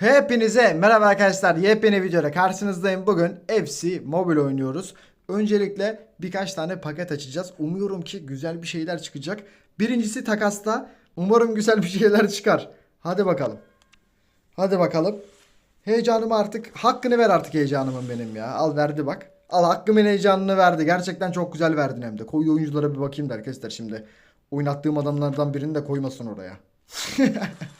Hepinize merhaba arkadaşlar. Yepyeni videoda karşınızdayım. Bugün FC Mobile oynuyoruz. Öncelikle birkaç tane paket açacağız. Umuyorum ki güzel bir şeyler çıkacak. Birincisi takasta. Umarım güzel bir şeyler çıkar. Hadi bakalım. Hadi bakalım. Heyecanımı artık hakkını ver artık heyecanımın benim ya. Al verdi bak. Al hakkımın heyecanını verdi. Gerçekten çok güzel verdin hem de. Koy oyunculara bir bakayım da arkadaşlar şimdi. Oynattığım adamlardan birini de koymasın oraya.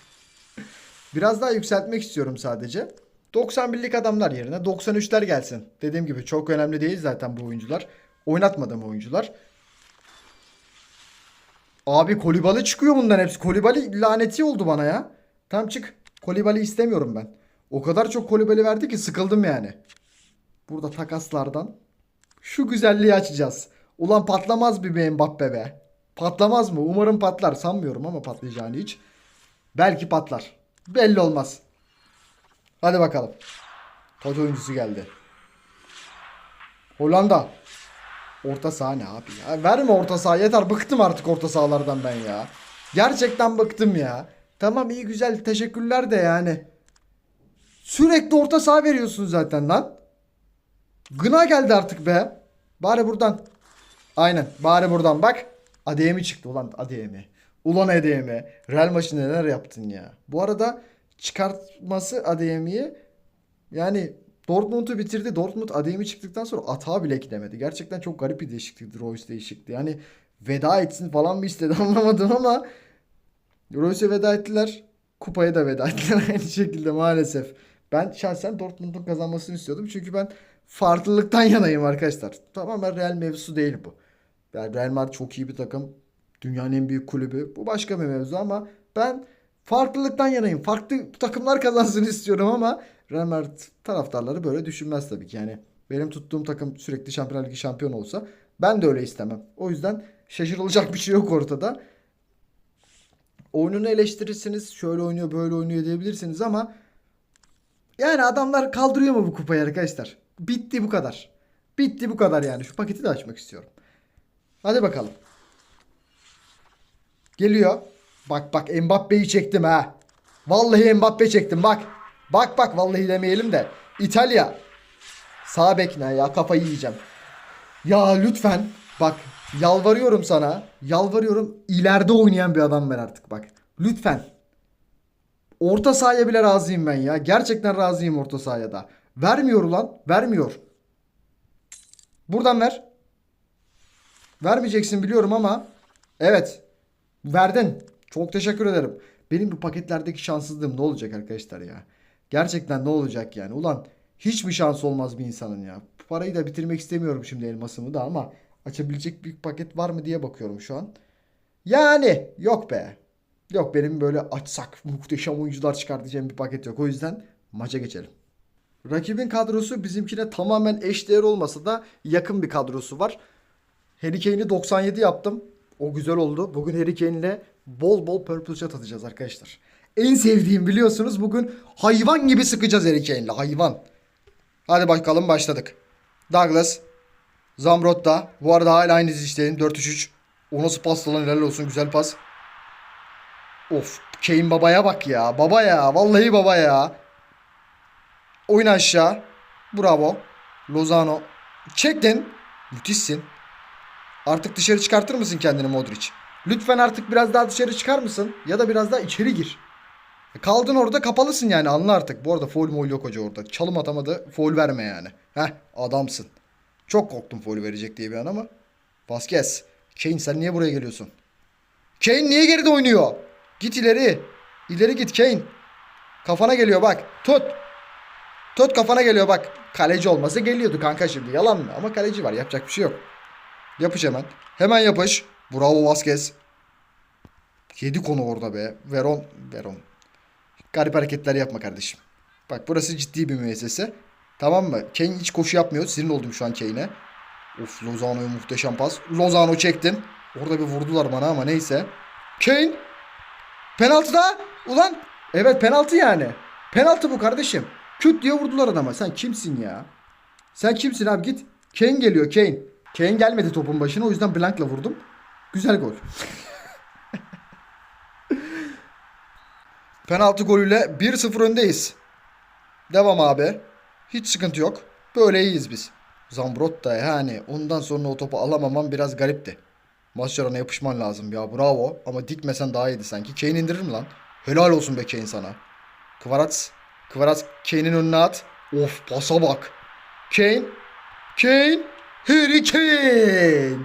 Biraz daha yükseltmek istiyorum sadece. 91'lik adamlar yerine 93'ler gelsin. Dediğim gibi çok önemli değil zaten bu oyuncular. Oynatmadığım oyuncular. Abi Kolibali çıkıyor bundan hepsi. Kolibali laneti oldu bana ya. Tam çık. Kolibali istemiyorum ben. O kadar çok Kolibali verdi ki sıkıldım yani. Burada takaslardan şu güzelliği açacağız. Ulan patlamaz bir Mbappe be. Patlamaz mı? Umarım patlar. Sanmıyorum ama patlayacağını hiç. Belki patlar. Belli olmaz. Hadi bakalım. Koç oyuncusu geldi. Hollanda. Orta saha ne abi ya? Verme orta saha yeter. Bıktım artık orta sahalardan ben ya. Gerçekten bıktım ya. Tamam iyi güzel teşekkürler de yani. Sürekli orta saha veriyorsun zaten lan. Gına geldi artık be. Bari buradan. Aynen. Bari buradan bak. ADM'i çıktı ulan ADM'i. Ulan ADM'i. Real maçı neler yaptın ya. Bu arada çıkartması ADM'yi yani Dortmund'u bitirdi. Dortmund ADM'i çıktıktan sonra atağa bile gidemedi. Gerçekten çok garip bir değişiklikti. Royce değişikti. Yani veda etsin falan mı istedi anlamadım ama Royce'e veda ettiler. Kupaya da veda ettiler aynı şekilde maalesef. Ben şahsen Dortmund'un kazanmasını istiyordum. Çünkü ben farklılıktan yanayım arkadaşlar. Tamamen Real mevzusu değil bu. Yani Real Madrid çok iyi bir takım. Dünyanın en büyük kulübü. Bu başka bir mevzu ama ben farklılıktan yanayım. Farklı takımlar kazansın istiyorum ama Real Madrid taraftarları böyle düşünmez tabii ki. Yani benim tuttuğum takım sürekli Şampiyonlar Ligi şampiyon olsa ben de öyle istemem. O yüzden şaşırılacak bir şey yok ortada. Oyununu eleştirirsiniz. Şöyle oynuyor böyle oynuyor diyebilirsiniz ama yani adamlar kaldırıyor mu bu kupayı arkadaşlar? Bitti bu kadar. Bitti bu kadar yani. Şu paketi de açmak istiyorum. Hadi bakalım. Geliyor. Bak bak Mbappe'yi çektim ha. Vallahi Mbappe çektim bak. Bak bak vallahi demeyelim de. İtalya. Sağ bek ne ya kafayı yiyeceğim. Ya lütfen bak yalvarıyorum sana. Yalvarıyorum ileride oynayan bir adam ver artık bak. Lütfen. Orta sahaya bile razıyım ben ya. Gerçekten razıyım orta sahaya da. Vermiyor ulan. Vermiyor. Buradan ver. Vermeyeceksin biliyorum ama. Evet. Verdin. Çok teşekkür ederim. Benim bu paketlerdeki şanssızlığım ne olacak arkadaşlar ya? Gerçekten ne olacak yani? Ulan hiçbir şans olmaz bir insanın ya. Parayı da bitirmek istemiyorum şimdi elmasımı da ama açabilecek bir paket var mı diye bakıyorum şu an. Yani yok be. Yok benim böyle açsak muhteşem oyuncular çıkartacağım bir paket yok. O yüzden maça geçelim. Rakibin kadrosu bizimkine tamamen eşdeğer olmasa da yakın bir kadrosu var. Harry Kane'i 97 yaptım. O güzel oldu. Bugün Harry Kane'le bol bol purple shot atacağız arkadaşlar. En sevdiğim biliyorsunuz bugün hayvan gibi sıkacağız Harry Kane'le hayvan. Hadi bakalım başladık. Douglas. Zamrot Bu arada hala aynı dizişlerin 4-3-3. O nasıl pas lan helal olsun güzel pas. Of Kane babaya bak ya. Baba ya. Vallahi baba ya. Oyun aşağı. Bravo. Lozano. Çektin. Müthişsin. Artık dışarı çıkartır mısın kendini Modric? Lütfen artık biraz daha dışarı çıkar mısın? Ya da biraz daha içeri gir. E, Kaldın orada kapalısın yani anla artık. Bu arada foul mol yok hoca orada. Çalım atamadı. Foul verme yani. Heh adamsın. Çok korktum foul verecek diye bir an ama. Vasquez. Kane sen niye buraya geliyorsun? Kane niye geride oynuyor? Git ileri. İleri git Kane. Kafana geliyor bak. Tut. Tut kafana geliyor bak. Kaleci olmasa geliyordu kanka şimdi. Yalan mı? Ama kaleci var. Yapacak bir şey yok. Yapış hemen. Hemen yapış. Bravo Vasquez. Yedi konu orada be. Veron. Veron. Garip hareketler yapma kardeşim. Bak burası ciddi bir müessese. Tamam mı? Kane hiç koşu yapmıyor. Sinir oldum şu an Kane'e. Of Lozano'ya muhteşem pas. Lozano çektin. Orada bir vurdular bana ama neyse. Kane. Penaltı da. Ulan. Evet penaltı yani. Penaltı bu kardeşim. Küt diye vurdular adama. Sen kimsin ya? Sen kimsin abi git. Kane geliyor Kane. Kane gelmedi topun başına o yüzden blankla vurdum. Güzel gol. Penaltı golüyle 1-0 öndeyiz. Devam abi. Hiç sıkıntı yok. Böyle iyiyiz biz. Zambrot da yani ondan sonra o topu alamamam biraz garipti. Mascherano'na yapışman lazım ya bravo. Ama dikmesen daha iyiydi sanki. Kane indirir mi lan? Helal olsun be Kane sana. Kvaratz. Kvaratz Kane'in önüne at. Of pasa bak. Kane. Kane. Harry Kane.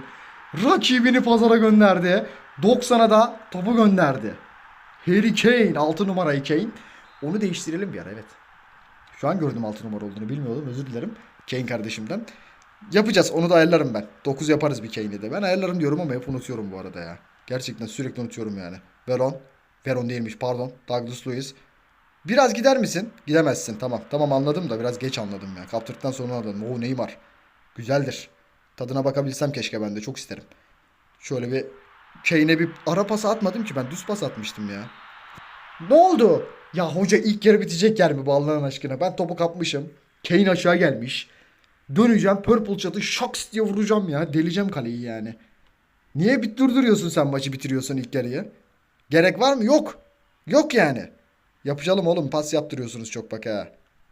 Rakibini pazara gönderdi. 90'a da topu gönderdi. Harry Kane. 6 numarayı Kane. Onu değiştirelim bir ara evet. Şu an gördüm 6 numara olduğunu bilmiyordum. Özür dilerim. Kane kardeşimden. Yapacağız. Onu da ayarlarım ben. 9 yaparız bir Kane'i de. Ben ayarlarım diyorum ama hep unutuyorum bu arada ya. Gerçekten sürekli unutuyorum yani. Veron. Veron değilmiş pardon. Douglas Lewis. Biraz gider misin? Gidemezsin. Tamam. Tamam anladım da biraz geç anladım ya. Kaptırdıktan sonra anladım. Oo Neymar. Güzeldir. Tadına bakabilsem keşke ben de. Çok isterim. Şöyle bir Kane'e bir ara pas atmadım ki ben. Düz pas atmıştım ya. Ne oldu? Ya hoca ilk yarı bitecek yer mi bu Allah'ın aşkına? Ben topu kapmışım. Kane aşağı gelmiş. Döneceğim purple çatı şaks diye vuracağım ya. Deleceğim kaleyi yani. Niye bit durduruyorsun sen maçı bitiriyorsun ilk yarıyı? Gerek var mı? Yok. Yok yani. Yapacağım oğlum pas yaptırıyorsunuz çok bak ha.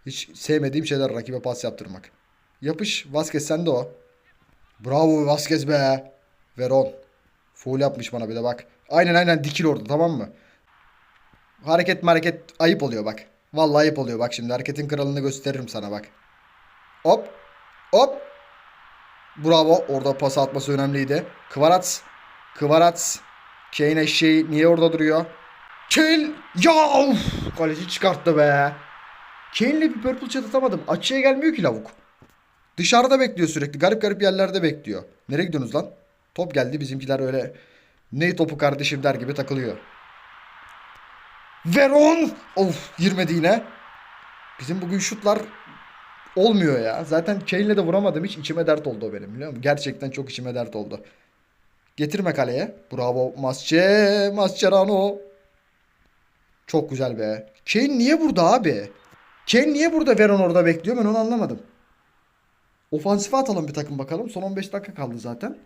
Hiç sevmediğim şeyler rakibe pas yaptırmak. Yapış Vasquez sen de o. Bravo Vasquez be. Veron. Foul yapmış bana bir de bak. Aynen aynen dikil orada tamam mı? Hareket hareket ayıp oluyor bak. Vallahi ayıp oluyor bak şimdi hareketin kralını gösteririm sana bak. Hop. Hop. Bravo. Orada pas atması önemliydi. Kvaratz. Kvaratz. Kane eşeği niye orada duruyor? Kane. Ya uf. Kaleci çıkarttı be. Kane'le bir purple chat atamadım. Açıya gelmiyor ki lavuk. Dışarıda bekliyor sürekli. Garip garip yerlerde bekliyor. Nereye gidiyorsunuz lan? Top geldi. Bizimkiler öyle ne topu kardeşim der gibi takılıyor. Veron. Of girmedi yine. Bizim bugün şutlar olmuyor ya. Zaten Kane'le de vuramadım hiç. içime dert oldu o benim biliyor musun? Gerçekten çok içime dert oldu. Getirme kaleye. Bravo Masche. Mascherano. Çok güzel be. Kane niye burada abi? Kane niye burada Veron orada bekliyor ben onu anlamadım. Ofansife atalım bir takım bakalım. Son 15 dakika kaldı zaten.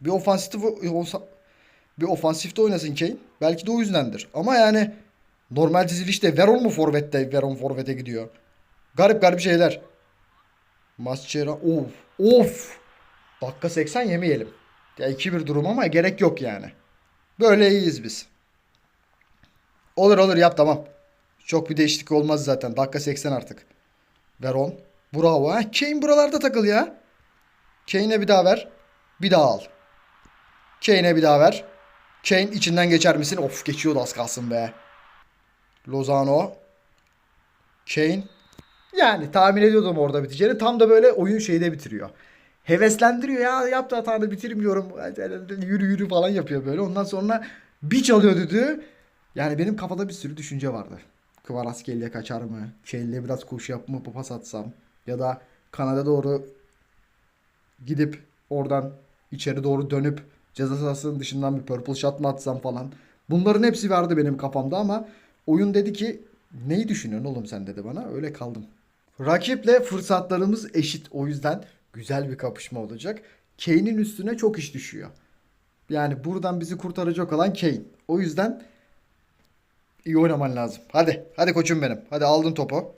Bir ofansif bir ofansifte oynasın Kane. Belki de o yüzdendir. Ama yani normal dizilişte Veron mu forvette? Veron forvete gidiyor. Garip garip şeyler. Masçera of of. Dakika 80 yemeyelim. Ya 2-1 durum ama gerek yok yani. Böyle iyiyiz biz. Olur olur yap tamam. Çok bir değişiklik olmaz zaten. Dakika 80 artık. Veron. Bravo. Ha, Kane buralarda takıl ya. Kane'e bir daha ver. Bir daha al. Kane'e bir daha ver. Kane içinden geçer misin? Of geçiyordu az kalsın be. Lozano. Kane. Yani tahmin ediyordum orada biteceğini. Tam da böyle oyun şeyde bitiriyor. Heveslendiriyor ya yaptı hatanı bitirmiyorum. Yürü yürü falan yapıyor böyle. Ondan sonra bir çalıyor düdüğü. Yani benim kafada bir sürü düşünce vardı. Kvaratskhelia kaçar mı? Kane'le biraz koşu yapıp mı pas atsam? Ya da kanada doğru gidip oradan içeri doğru dönüp ceza sahasının dışından bir purple shot mı atsam falan. Bunların hepsi vardı benim kafamda ama oyun dedi ki neyi düşünüyorsun oğlum sen dedi bana. Öyle kaldım. Rakiple fırsatlarımız eşit. O yüzden güzel bir kapışma olacak. Kane'in üstüne çok iş düşüyor. Yani buradan bizi kurtaracak olan Kane. O yüzden iyi oynaman lazım. Hadi. Hadi koçum benim. Hadi aldın topu.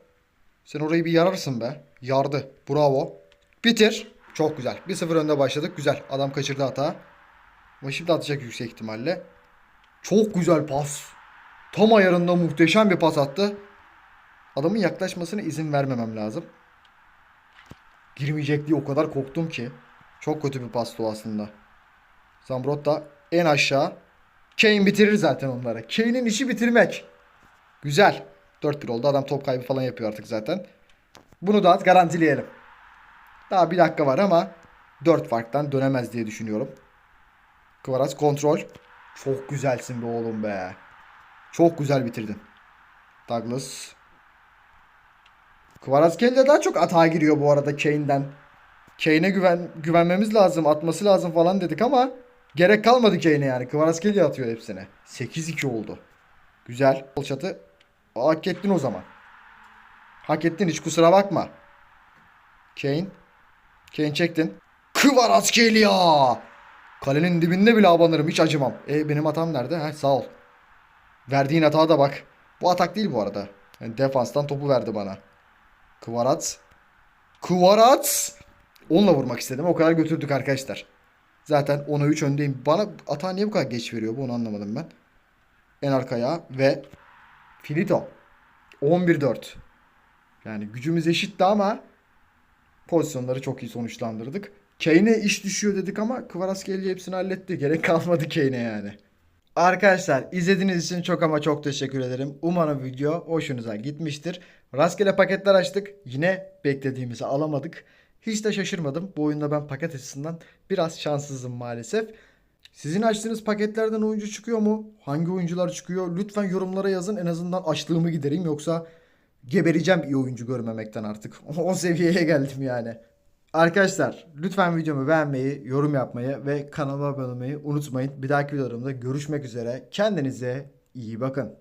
Sen orayı bir yararsın be. Yardı. Bravo. Bitir. Çok güzel. 1-0 önde başladık. Güzel. Adam kaçırdı hata. Ama şimdi atacak yüksek ihtimalle. Çok güzel pas. Tam ayarında muhteşem bir pas attı. Adamın yaklaşmasına izin vermemem lazım. Girmeyecek diye o kadar korktum ki. Çok kötü bir pastı aslında. Zambrot da en aşağı. Kane bitirir zaten onları. Kane'in işi bitirmek. Güzel. 4-1 oldu. Adam top kaybı falan yapıyor artık zaten. Bunu da garantileyelim. Daha bir dakika var ama 4 farktan dönemez diye düşünüyorum. Kvaras kontrol. Çok güzelsin be oğlum be. Çok güzel bitirdin. Douglas. Kvaratskhelia daha çok atağa giriyor bu arada Kane'den. Kane'e güven, güvenmemiz lazım, atması lazım falan dedik ama gerek kalmadı Kane'e yani. Kvaratskhelia atıyor hepsine. 8-2 oldu. Güzel. Kol çatı. Hak ettin o zaman. Hak ettin hiç kusura bakma. Kane. Kane çektin. Kvaratskhelia. Kalenin dibinde bile abanırım hiç acımam. E benim hatam nerede? Ha, sağ ol. Verdiğin hata da bak. Bu atak değil bu arada. Yani defanstan topu verdi bana. Kvarat. Kvarat. Onunla vurmak istedim. O kadar götürdük arkadaşlar. Zaten 10'a 3 öndeyim. Bana ata niye bu kadar geç veriyor? Bunu anlamadım ben. En arkaya ve Finito. 11-4. Yani gücümüz eşitti ama pozisyonları çok iyi sonuçlandırdık. Kane'e iş düşüyor dedik ama Kvaratskhelia hepsini halletti. Gerek kalmadı Kane'e yani. Arkadaşlar izlediğiniz için çok ama çok teşekkür ederim. Umarım video hoşunuza gitmiştir. Rastgele paketler açtık. Yine beklediğimizi alamadık. Hiç de şaşırmadım. Bu oyunda ben paket açısından biraz şanssızım maalesef. Sizin açtığınız paketlerden oyuncu çıkıyor mu? Hangi oyuncular çıkıyor? Lütfen yorumlara yazın. En azından açlığımı gidereyim. Yoksa gebereceğim iyi oyuncu görmemekten artık. O seviyeye geldim yani. Arkadaşlar lütfen videomu beğenmeyi, yorum yapmayı ve kanalıma abone olmayı unutmayın. Bir dahaki videolarımda görüşmek üzere. Kendinize iyi bakın.